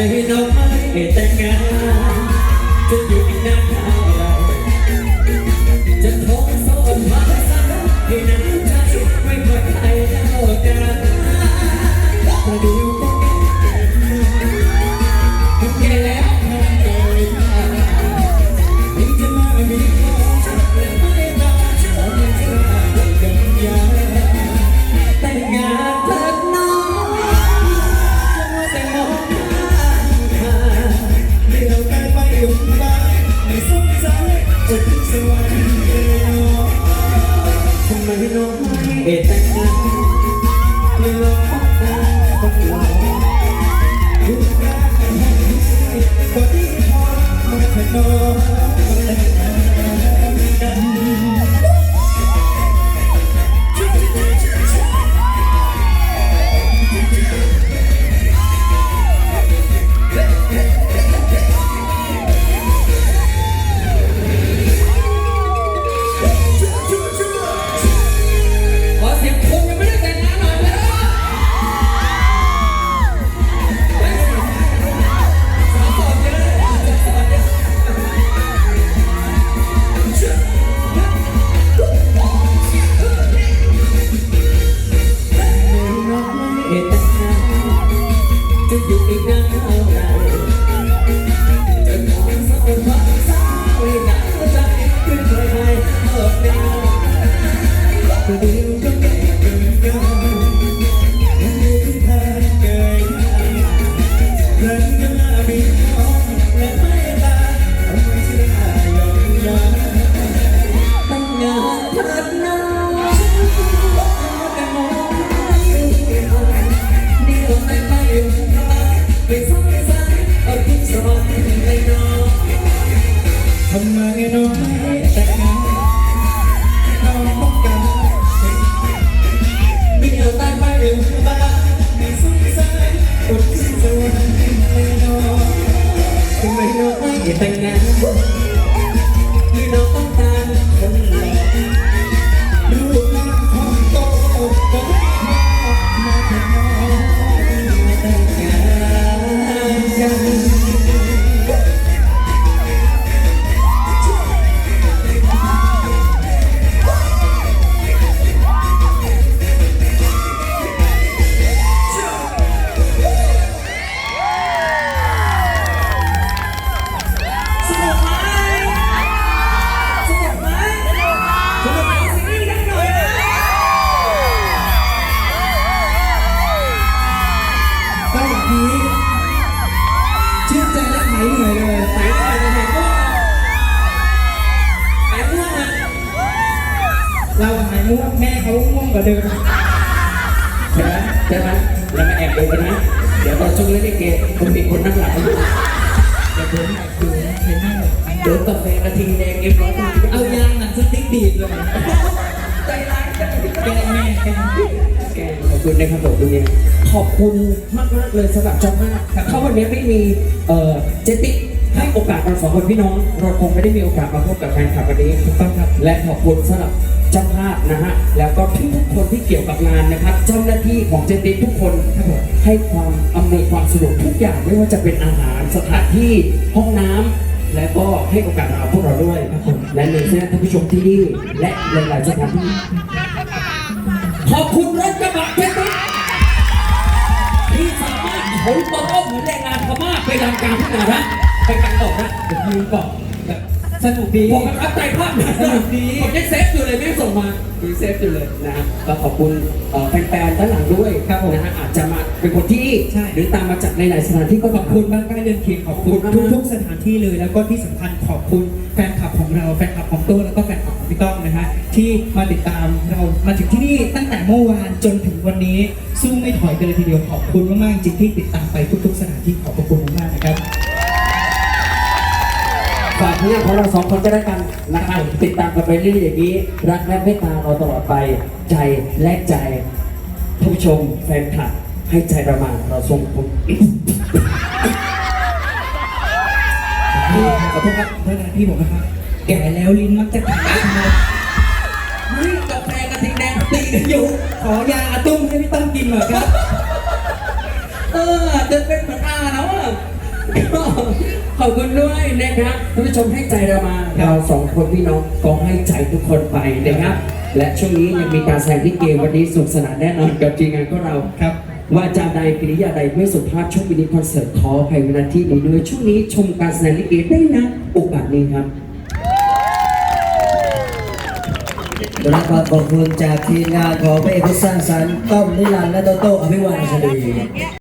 say no ม ก็เราหายง่วงแม่เขาง่วงกว่าเดิมใช่ไหมใช่ไหมเรามาแอบดูกันนะเดี๋ยวตอนช่วงเล่นลิเกคุณมีคนนั่งหลังอยู่เดี๋ยวผมดูนะเห็นหน้าแบบเดี๋ยวกาแฟกระทิงแดงเอ็มร้อยเอายางหนังสติ๊กดีดเลยใจร้ายจังแกแม่แกแกขอบคุณนะครับผมตรงนี้ขอบคุณมากมากๆเลยสำหรับจ้าภาพถ้าวันนี้ไม่มีเอ่อเจติก ให้โอกาสเราสองคนพี่น้อง เราคงไม่ได้มีโอกาสมาพบกับแฟนคลับวันนี้ถูกต้องครับ และขอบคุณสำหรับเจ้าภาพนะฮะ แล้วก็ทุกๆคนที่เกี่ยวกับงานนะครับ เจ้าหน้าที่ของเจติทุกคนครับผมให้ความอำนวยความสะดวกทุกอย่างไม่ว่าจะเป็นอาหารสถานที่ห้องน้ำและก็ให้โอกาสเราพวกเราด้วยครับผมและในแน่ท่านผู้ชมที่นี่และหลายๆสถานที่ ขอบคุณรถกระบะเพชรที่สามารถขนตัวอ้มเหมือนแรงงานพม่าไปทำการพัฒนานะ ไปการออกนะเดี๋ยวยืนบอกสนุกดีผมประทับใจภาพสนุกดีผมยังเซฟอยู่เลยไม่ส่งมายังเซฟอยู่เลยนะก็ขอบคุณเอ่อแฟนๆด้านหลังด้วยครับผมนะฮะอาจจะมาเป็นคนที่ใช่หรือตามมาจากในหลายๆสถานที่ก็ขอบคุณมากใกล้เดินเคียงขอบคุณขอบคุณทุกๆสถานที่เลยแล้วก็ที่สำคัญขอบคุณแฟนคลับของเราแฟนคลับของโต้แล้วก็แฟนคลับของพี่ก้องนะฮะที่มาติดตามเรามาถึงที่นี่ตั้งแต่เมื่อวานจนถึงวันนี้สู้ไม่ถอยกันเลยทีเดียวขอบคุณมากๆจริงที่ติดตามไปทุก ๆ สถานที่ขอบพระคุณมากๆนะครับ ฝากผลงานของเราสองคนก็ได้กันนะครับติดตามกันไปเรื่อยๆอย่างนี้ รักและเมตตาเราตลอดไปใจแลกใจท่านผู้ชมแฟนคลับให้ใจประมาณเราทรงคุณขอโทษครับเพื่อนพี่ผมนะครับแก่แล้วลิ้นมักจะข็งทำไมเฮ้ยกาแฟกระทิงแดงตีกันอยู่ขอยาอาตุ้มให้พี่ตั้มกินหน่อยครับเออจะเป็นเหมือน อบคุณด้วยนะครับท่านผู้ชมให้ใจเรามา เราสองคนพี่น้องก็ให้ใจทุกคนไปนะครับ และช่วงนี้ยังมีการแสดงที่เกมวันนี้สนุกสนานแน่นอนกับทีมงานของเราครับว่าจาใดกิริยาใดไม่สุภาพช่วงวินิคอนเสิร์ตขออภัยในที่นี้ด้วยช่วงนี้ชมการแสดงลิเกได้นะโอกาสนี้ครับได้รับความขอบคุณจากทีมงานของพระเอกผู้สร้างสรรค์ต้อมนิรันดร์และโตโต้อภิวัฒน์ชลี